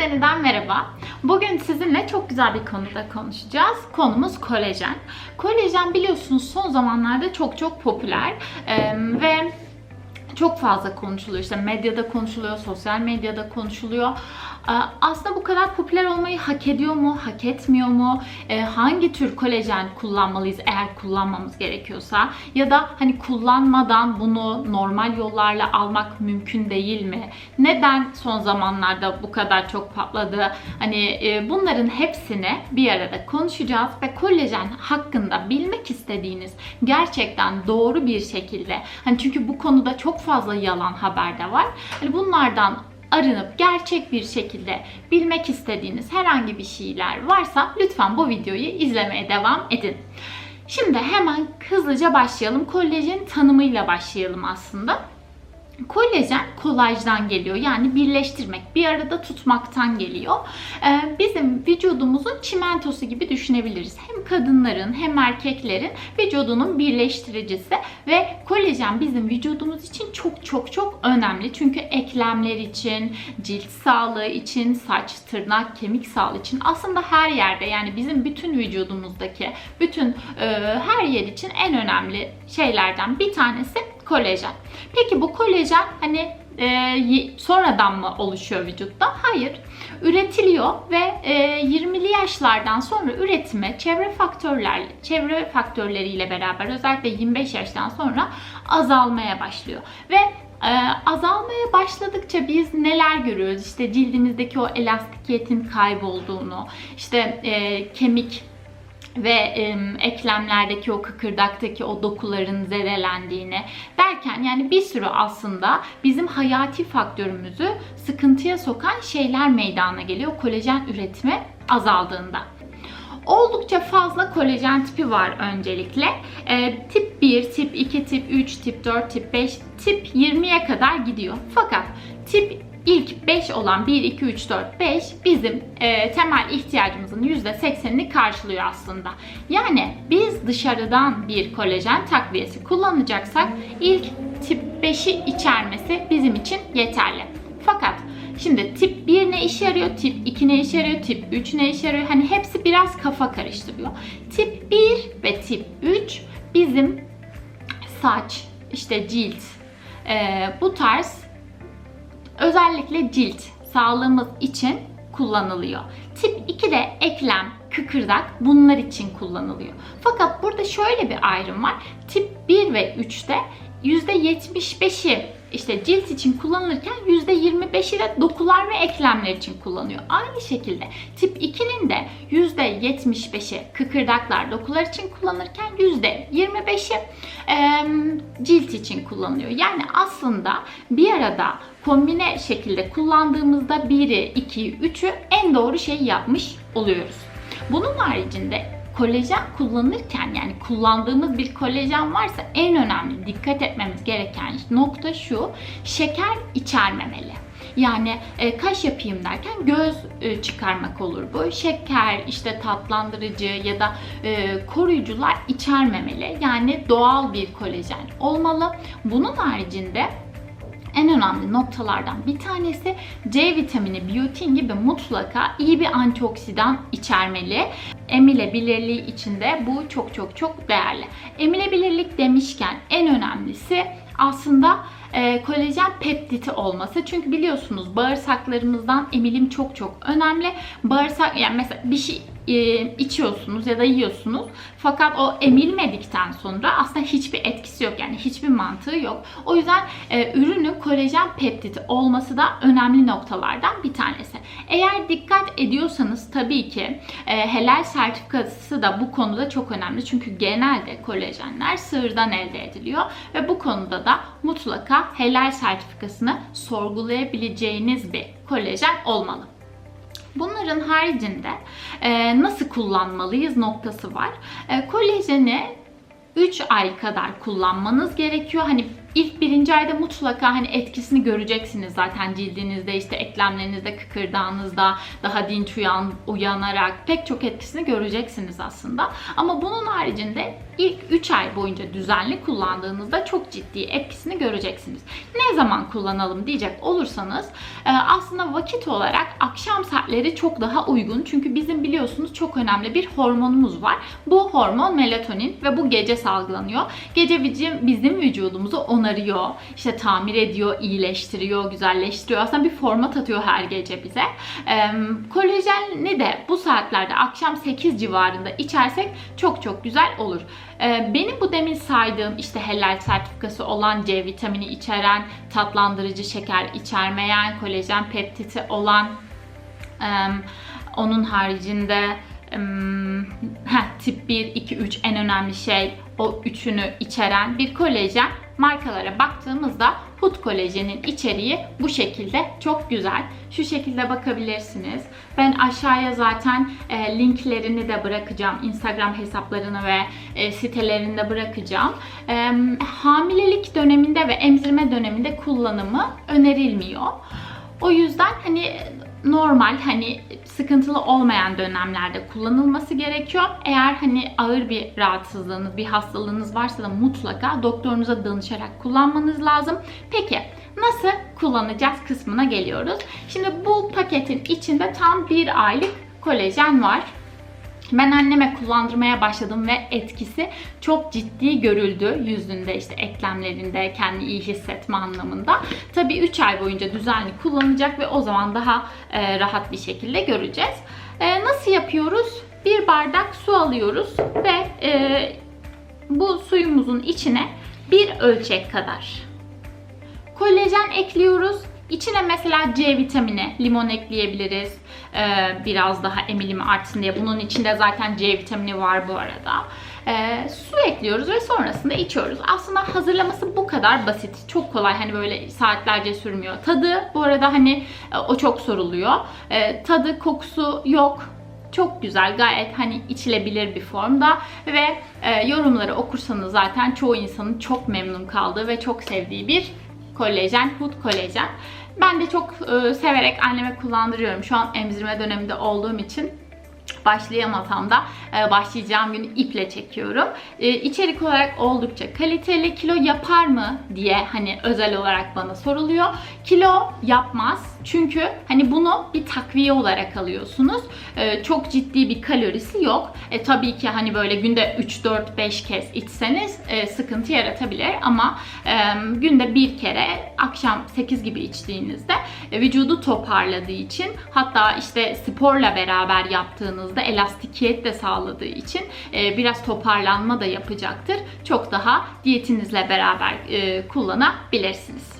yeniden merhaba. Bugün sizinle çok güzel bir konuda konuşacağız. Konumuz kolajen. Kolajen biliyorsunuz son zamanlarda çok çok popüler Ee, ve çok fazla konuşuluyor. İşte medyada konuşuluyor, sosyal medyada konuşuluyor. Ee, Aslında bu kadar popüler olmayı hak ediyor mu, hak etmiyor mu? Ee, Hangi tür kolajen kullanmalıyız eğer kullanmamız gerekiyorsa? Ya da hani kullanmadan bunu normal yollarla almak mümkün değil mi? Neden son zamanlarda bu kadar çok patladı? Hani e, bunların hepsini bir arada konuşacağız ve kolajen hakkında bilmek istediğiniz gerçekten doğru bir şekilde hani çünkü bu konuda çok fazla yalan haber de var. Hani bunlardan arınıp gerçek bir şekilde bilmek istediğiniz herhangi bir şeyler varsa lütfen bu videoyu izlemeye devam edin. Şimdi hemen hızlıca başlayalım. Kolajen tanımıyla başlayalım aslında. Kolajen kolajdan geliyor. Yani birleştirmek, bir arada tutmaktan geliyor. Ee, bizim vücudumuzun çimentosu gibi düşünebiliriz. Hem kadınların hem erkeklerin vücudunun birleştiricisi ve kolajen bizim vücudumuz için çok çok çok önemli. Çünkü eklemler için, cilt sağlığı için, saç, tırnak, kemik sağlığı için aslında her yerde yani bizim bütün vücudumuzdaki bütün e, her yer için en önemli şeylerden bir tanesi kolajen. Peki bu kolajen hani e, sonradan mı oluşuyor vücutta? Hayır. Üretiliyor ve e, 20'li yaşlardan sonra üretime çevre faktörler, çevre faktörleriyle beraber özellikle 25 yaştan sonra azalmaya başlıyor. Ve e, azalmaya başladıkça biz neler görüyoruz? İşte cildimizdeki o elastikiyetin kaybolduğunu, işte e, kemik ve e, eklemlerdeki o kıkırdaktaki o dokuların zedelendiğini derken yani bir sürü aslında bizim hayati faktörümüzü sıkıntıya sokan şeyler meydana geliyor kolajen üretimi azaldığında. Oldukça fazla kolajen tipi var öncelikle. Ee, tip 1, tip 2, tip 3, tip 4, tip 5, tip 20'ye kadar gidiyor. Fakat tip ilk 5 olan 1, 2, 3, 4, 5 bizim e, temel ihtiyacımızın %80'ini karşılıyor aslında. Yani biz dışarıdan bir kolajen takviyesi kullanacaksak ilk tip 5'i içermesi bizim için yeterli. Fakat Şimdi tip 1 ne işe yarıyor, tip 2 ne işe yarıyor, tip 3 ne işe yarıyor? Hani hepsi biraz kafa karıştırıyor. Tip 1 ve tip 3 bizim saç, işte cilt, e, bu tarz özellikle cilt sağlığımız için kullanılıyor. Tip 2 de eklem, kıkırdak bunlar için kullanılıyor. Fakat burada şöyle bir ayrım var. Tip 1 ve 3'te %75'i işte cilt için kullanılırken %25'i de dokular ve eklemler için kullanıyor. Aynı şekilde tip 2'nin de %75'i kıkırdaklar, dokular için kullanırken %25'i e, cilt için kullanılıyor. Yani aslında bir arada kombine şekilde kullandığımızda 1'i, 2'yi, 3'ü en doğru şeyi yapmış oluyoruz. Bunun haricinde kolajen kullanırken yani kullandığımız bir kolajen varsa en önemli dikkat etmemiz gereken nokta şu. Şeker içermemeli. Yani e, kaş yapayım derken göz e, çıkarmak olur bu. Şeker, işte tatlandırıcı ya da e, koruyucular içermemeli. Yani doğal bir kolajen olmalı. Bunun haricinde en önemli noktalardan bir tanesi C vitamini, biyotin gibi mutlaka iyi bir antioksidan içermeli. Emilebilirliği için de bu çok çok çok değerli. Emilebilirlik demişken en önemlisi aslında e, kolajen peptiti olması. Çünkü biliyorsunuz bağırsaklarımızdan emilim çok çok önemli. Bağırsak yani mesela bir şey içiyorsunuz ya da yiyorsunuz. Fakat o emilmedikten sonra aslında hiçbir etkisi yok. Yani hiçbir mantığı yok. O yüzden e, ürünün kolajen peptiti olması da önemli noktalardan bir tanesi. Eğer dikkat ediyorsanız tabii ki e, helal sertifikası da bu konuda çok önemli. Çünkü genelde kolajenler sığırdan elde ediliyor ve bu konuda da mutlaka helal sertifikasını sorgulayabileceğiniz bir kolajen olmalı. Bunların haricinde e, nasıl kullanmalıyız noktası var. E, kolajeni 3 ay kadar kullanmanız gerekiyor. Hani ilk birinci ayda mutlaka hani etkisini göreceksiniz zaten cildinizde işte eklemlerinizde kıkırdağınızda daha dinç uyan, uyanarak pek çok etkisini göreceksiniz aslında. Ama bunun haricinde ilk 3 ay boyunca düzenli kullandığınızda çok ciddi etkisini göreceksiniz. Ne zaman kullanalım diyecek olursanız e, aslında vakit olarak akşam saatleri çok daha uygun. Çünkü bizim biliyorsunuz çok önemli bir hormonumuz var. Bu hormon melatonin ve bu gece salgılanıyor. Gece bizim, vücudumuzu onarıyor, işte tamir ediyor, iyileştiriyor, güzelleştiriyor. Aslında bir format atıyor her gece bize. E, kolajeni de bu saatlerde akşam 8 civarında içersek çok çok güzel olur. E, benim bu demin saydığım işte helal sertifikası olan C vitamini içeren, tatlandırıcı şeker içermeyen, kolajen peptiti olan, onun haricinde tip 1, 2, 3 en önemli şey o üçünü içeren bir kolajen markalara baktığımızda Hut kolajenin içeriği bu şekilde çok güzel. Şu şekilde bakabilirsiniz. Ben aşağıya zaten e, linklerini de bırakacağım. Instagram hesaplarını ve e, sitelerini de bırakacağım. E, hamilelik döneminde ve emzirme döneminde kullanımı önerilmiyor. O yüzden hani normal hani sıkıntılı olmayan dönemlerde kullanılması gerekiyor. Eğer hani ağır bir rahatsızlığınız, bir hastalığınız varsa da mutlaka doktorunuza danışarak kullanmanız lazım. Peki nasıl kullanacağız kısmına geliyoruz. Şimdi bu paketin içinde tam bir aylık kolajen var. Ben anneme kullandırmaya başladım ve etkisi çok ciddi görüldü yüzünde işte eklemlerinde kendini iyi hissetme anlamında. Tabii 3 ay boyunca düzenli kullanacak ve o zaman daha e, rahat bir şekilde göreceğiz. E, nasıl yapıyoruz? Bir bardak su alıyoruz ve e, bu suyumuzun içine bir ölçek kadar kolajen ekliyoruz. İçine mesela C vitamini, limon ekleyebiliriz. Ee, biraz daha emilimi artsın diye. Bunun içinde zaten C vitamini var bu arada. Ee, su ekliyoruz ve sonrasında içiyoruz. Aslında hazırlaması bu kadar basit. Çok kolay. Hani böyle saatlerce sürmüyor. Tadı bu arada hani e, o çok soruluyor. Ee, tadı, kokusu yok. Çok güzel, gayet hani içilebilir bir formda ve e, yorumları okursanız zaten çoğu insanın çok memnun kaldığı ve çok sevdiği bir kolajen, Hood kolajen. Ben de çok e, severek anneme kullandırıyorum. Şu an emzirme döneminde olduğum için başlayamasam da e, başlayacağım günü iple çekiyorum. E, içerik olarak oldukça kaliteli. Kilo yapar mı diye hani özel olarak bana soruluyor. Kilo yapmaz. Çünkü hani bunu bir takviye olarak alıyorsunuz. E, çok ciddi bir kalorisi yok. E, tabii ki hani böyle günde 3 4 5 kez içseniz e, sıkıntı yaratabilir ama e, günde bir kere akşam 8 gibi içtiğinizde e, vücudu toparladığı için hatta işte sporla beraber yaptığınızda elastikiyet de sağladığı için e, biraz toparlanma da yapacaktır. Çok daha diyetinizle beraber e, kullanabilirsiniz.